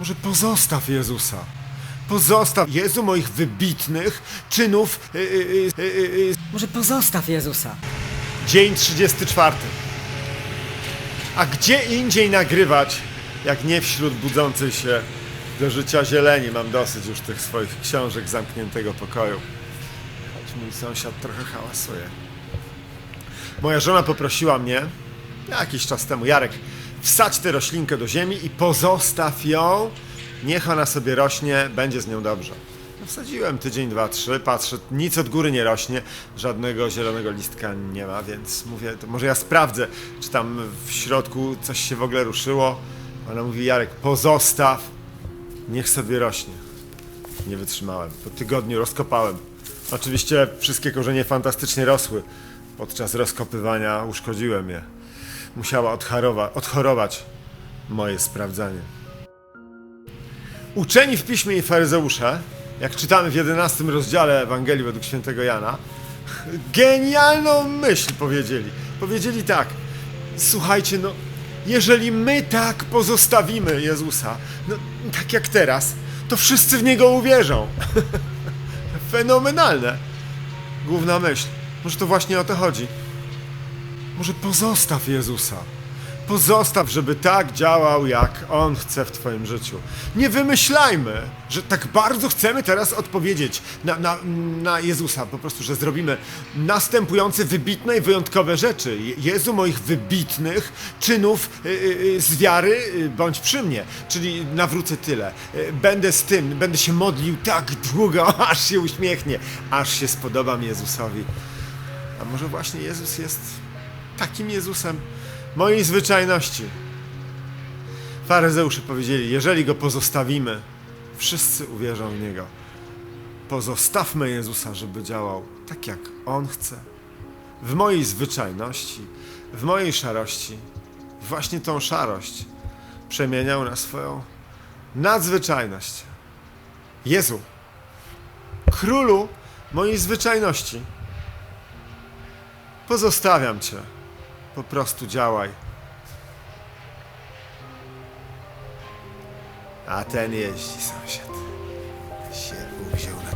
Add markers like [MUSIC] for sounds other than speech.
Może pozostaw Jezusa. Pozostaw Jezu moich wybitnych czynów. y, y, y, y, y. Może pozostaw Jezusa. Dzień 34. A gdzie indziej nagrywać, jak nie wśród budzącej się do życia zieleni? Mam dosyć już tych swoich książek zamkniętego pokoju. Choć mój sąsiad trochę hałasuje. Moja żona poprosiła mnie jakiś czas temu, Jarek, wsadź tę roślinkę do ziemi i pozostaw ją. Niech ona sobie rośnie, będzie z nią dobrze. No wsadziłem tydzień, dwa, trzy, patrzę, nic od góry nie rośnie, żadnego zielonego listka nie ma, więc mówię, to może ja sprawdzę, czy tam w środku coś się w ogóle ruszyło. Ona mówi, Jarek, pozostaw, niech sobie rośnie. Nie wytrzymałem. Po tygodniu rozkopałem. Oczywiście wszystkie korzenie fantastycznie rosły. Podczas rozkopywania uszkodziłem je. Musiała odchorować moje sprawdzanie. Uczeni w piśmie i faryzeusze, jak czytamy w 11 rozdziale Ewangelii według świętego Jana, genialną myśl powiedzieli. Powiedzieli tak: Słuchajcie, no, jeżeli my tak pozostawimy Jezusa, no, tak jak teraz, to wszyscy w niego uwierzą. [LAUGHS] Fenomenalne. Główna myśl. Może to właśnie o to chodzi. Może pozostaw Jezusa. Pozostaw, żeby tak działał, jak On chce w Twoim życiu. Nie wymyślajmy, że tak bardzo chcemy teraz odpowiedzieć na, na, na Jezusa. Po prostu, że zrobimy następujące wybitne i wyjątkowe rzeczy. Je- Jezu, moich wybitnych czynów y, y, z wiary y, bądź przy mnie. Czyli nawrócę tyle. Y, Będę z tym, będę się modlił tak długo, [LAUGHS] aż się uśmiechnie, aż się spodobam Jezusowi. A może właśnie Jezus jest takim Jezusem mojej zwyczajności. Faryzeusze powiedzieli: Jeżeli go pozostawimy, wszyscy uwierzą w niego. Pozostawmy Jezusa, żeby działał tak, jak on chce. W mojej zwyczajności, w mojej szarości. Właśnie tą szarość przemieniał na swoją nadzwyczajność. Jezu, królu mojej zwyczajności. Pozostawiam cię. Po prostu działaj. A ten jeździ, sąsiad. Się uwziął na